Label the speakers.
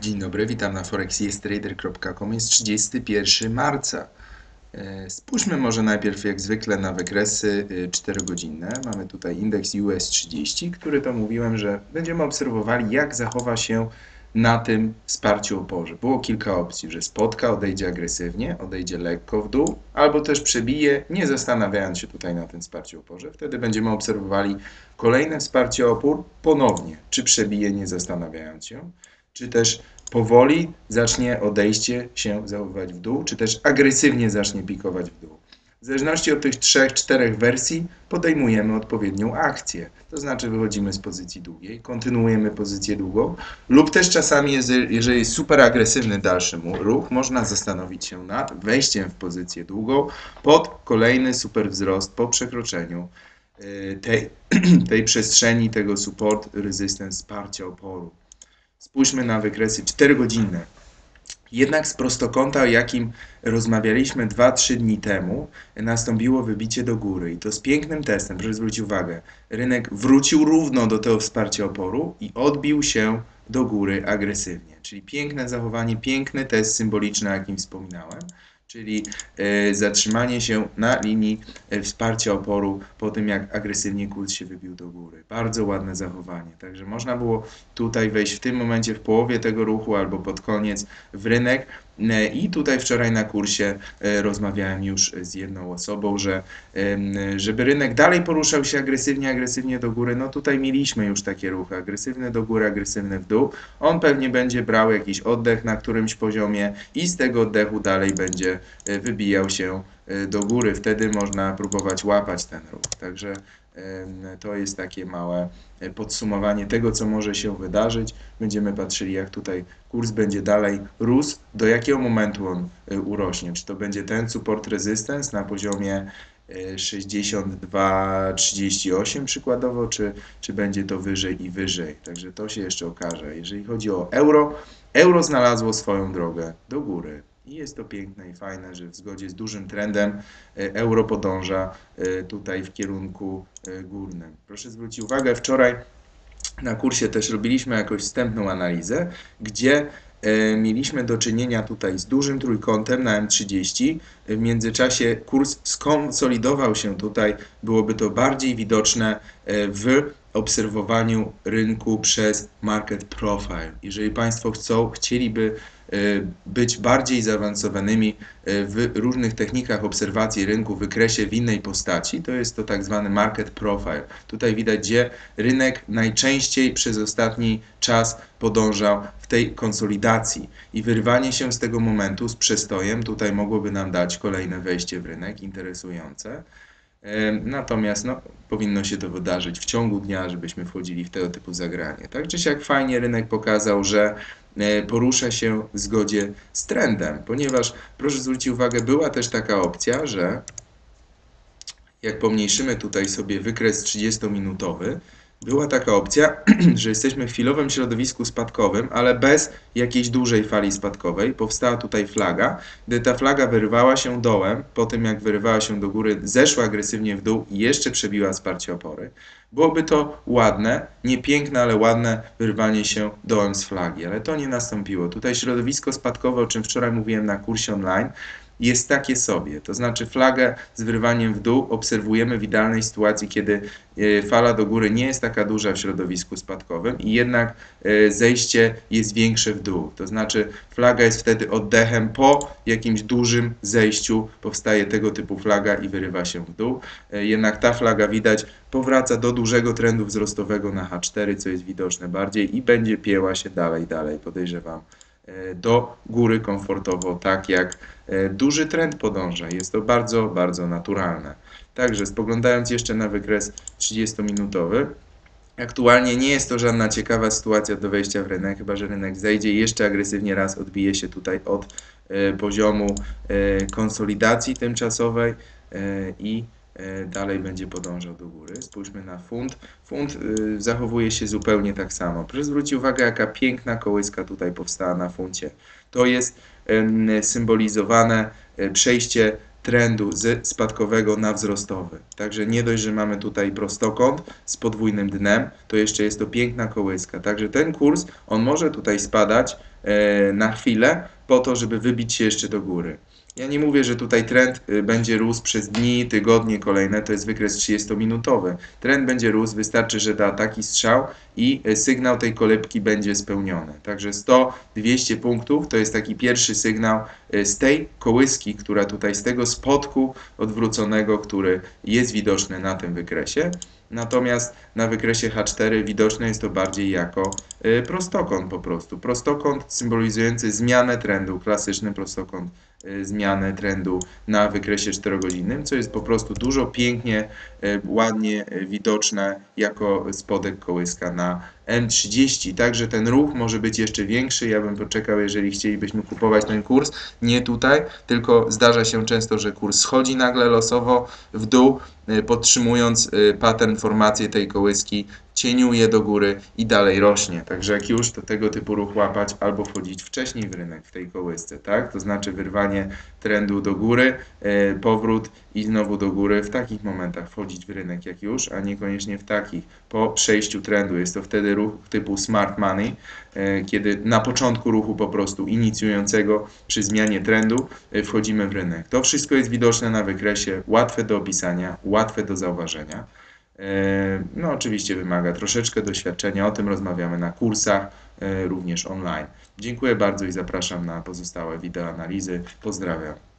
Speaker 1: Dzień dobry, witam na forexyestrader.com. Jest 31 marca. E, Spójrzmy może najpierw jak zwykle na wykresy y, 4-godzinne. Mamy tutaj indeks US 30, który to mówiłem, że będziemy obserwowali jak zachowa się na tym wsparciu oporze. Było kilka opcji, że spotka, odejdzie agresywnie, odejdzie lekko w dół, albo też przebije, nie zastanawiając się tutaj na tym wsparciu oporze. Wtedy będziemy obserwowali kolejne wsparcie opór ponownie, czy przebije, nie zastanawiając się, czy też powoli zacznie odejście się zachowywać w dół, czy też agresywnie zacznie pikować w dół. W zależności od tych trzech, czterech wersji podejmujemy odpowiednią akcję. To znaczy wychodzimy z pozycji długiej, kontynuujemy pozycję długą lub też czasami, jeżeli jest super agresywny dalszy ruch, można zastanowić się nad wejściem w pozycję długą pod kolejny super wzrost po przekroczeniu y, tej, tej przestrzeni, tego support, resistance, wsparcia oporu. Spójrzmy na wykresy 4-godzinne. Jednak z prostokąta, o jakim rozmawialiśmy 2-3 dni temu, nastąpiło wybicie do góry i to z pięknym testem. Proszę zwrócić uwagę, rynek wrócił równo do tego wsparcia oporu i odbił się do góry agresywnie. Czyli piękne zachowanie, piękny test symboliczny, o jakim wspominałem czyli e, zatrzymanie się na linii e, wsparcia oporu po tym, jak agresywnie kurs się wybił do góry. Bardzo ładne zachowanie. Także można było tutaj wejść w tym momencie w połowie tego ruchu albo pod koniec w rynek. E, I tutaj wczoraj na kursie rozmawiałem już z jedną osobą, że żeby rynek dalej poruszał się agresywnie, agresywnie do góry, no tutaj mieliśmy już takie ruchy, agresywne do góry, agresywne w dół. On pewnie będzie brał jakiś oddech na którymś poziomie i z tego oddechu dalej będzie E, wybijał się e, do góry. Wtedy można próbować łapać ten ruch. Także to jest takie małe e, podsumowanie tego, co może się wydarzyć. Będziemy patrzyli, jak tutaj kurs będzie dalej rósł, do jakiego momentu on urośnie. Czy to będzie ten support resistance na poziomie 62-38 przykładowo, czy, czy będzie to wyżej i wyżej. Także to się jeszcze okaże. Jeżeli chodzi o euro, euro znalazło swoją drogę do góry. I jest to piękne i fajne, że w zgodzie z dużym trendem e, euro podąża e, tutaj w kierunku e, górnym. Proszę zwrócić uwagę, wczoraj na kursie też robiliśmy jakąś wstępną analizę, gdzie mieliśmy do czynienia tutaj z dużym trójkątem na M30. W międzyczasie kurs skonsolidował się tutaj, byłoby to bardziej widoczne w obserwowaniu rynku przez market profile. Jeżeli Państwo chcą, chcieliby być bardziej zaawansowanymi e, w różnych technikach obserwacji rynku, wykresie w innej postaci, to jest to tak zwany market profile. Tutaj widać, gdzie rynek najczęściej przez ostatni czas podążał w tej konsolidacji i wyrwanie się z tego momentu z przestojem tutaj mogłoby nam dać kolejne wejście w rynek interesujące. Natomiast no, powinno się to wydarzyć w ciągu dnia, żebyśmy wchodzili w tego typu zagranie. Tak czy siak fajnie rynek pokazał, że porusza się w zgodzie z trendem, ponieważ proszę zwrócić uwagę, była też taka opcja, że jak pomniejszymy tutaj sobie wykres 30-minutowy, była taka opcja, że jesteśmy w chwilowym środowisku spadkowym, ale bez jakiejś dużej fali spadkowej. Powstała tutaj flaga. Gdy ta flaga wyrywała się dołem, po tym jak wyrywała się do góry, zeszła agresywnie w dół i jeszcze przebiła wsparcie opory. Byłoby to ładne, nie piękne, ale ładne wyrwanie się dołem z flagi, ale to nie nastąpiło. Tutaj środowisko spadkowe, o czym wczoraj mówiłem na kursie online, jest takie sobie. To znaczy flagę z wyrywaniem w dół obserwujemy w idealnej sytuacji, kiedy e, fala do góry nie jest taka duża w środowisku spadkowym i jednak e, zejście jest większe w dół. To znaczy flaga jest wtedy oddechem po jakimś dużym zejściu powstaje tego typu flaga i wyrywa się w dół. E, jednak ta flaga widać powraca do dużego trendu wzrostowego na H4, co jest widoczne bardziej i będzie pieła się dalej, dalej podejrzewam do góry komfortowo, tak jak e, duży trend podąża. Jest to bardzo, bardzo naturalne. Także spoglądając jeszcze na wykres 30-minutowy, aktualnie nie jest to żadna ciekawa sytuacja do wejścia w rynek, chyba że rynek zejdzie i jeszcze agresywnie raz odbije się tutaj od e, poziomu e, konsolidacji tymczasowej i E, dalej będzie podążał do góry. Spójrzmy na funt. Funt y, zachowuje się zupełnie tak samo. Proszę zwrócić uwagę, jaka piękna kołyska tutaj powstała na funcie. To jest symbolizowane e, przejście trendu z spadkowego na wzrostowy. Także nie dość, że mamy tutaj prostokąt z podwójnym dnem, to jeszcze jest to piękna kołyska. Także ten kurs, on może tutaj spadać e, na chwilę po to, żeby wybić się jeszcze do góry. Ja nie mówię, że tutaj trend y, będzie rósł przez dni, tygodnie kolejne, to jest wykres 30-minutowy. Trend będzie rósł, wystarczy, że da taki strzał i y, sygnał tej kolebki będzie spełniony. Także 100-200 punktów to jest taki pierwszy sygnał y, z tej kołyski, która tutaj z tego spodku odwróconego, który jest widoczny na tym wykresie. Natomiast na wykresie H4 widoczne jest to bardziej jako y, prostokąt po prostu. Prostokąt symbolizujący zmianę trendu, klasyczny prostokąt y, zmianę trendu na wykresie 4-godzinnym, co jest po prostu dużo pięknie, y, ładnie widoczne jako spodek kołyska na M30. Także ten ruch może być jeszcze większy. Ja bym poczekał, jeżeli chcielibyśmy kupować ten kurs. Nie tutaj, tylko zdarza się często, że kurs schodzi nagle losowo w dół, y, podtrzymując y, pattern, formację tej kołyski, cieniuje do góry i dalej rośnie. Także jak już to tego typu ruch łapać, albo wchodzić wcześniej w rynek w tej kołysce, tak? To znaczy wyrwanie trendu do góry, y, powrót i znowu do góry. W takich momentach wchodzić w rynek jak już, a niekoniecznie w takich po przejściu trendu. Jest to wtedy ruch typu smart money, e, kiedy na początku ruchu po prostu inicjującego przy zmianie trendu e, wchodzimy w rynek. To wszystko jest widoczne na wykresie, łatwe do opisania, łatwe do zauważenia. E, No, oczywiście wymaga troszeczkę doświadczenia, o tym rozmawiamy na kursach, e, również online. Dziękuję bardzo i zapraszam na pozostałe wideoanalizy. Pozdrawiam.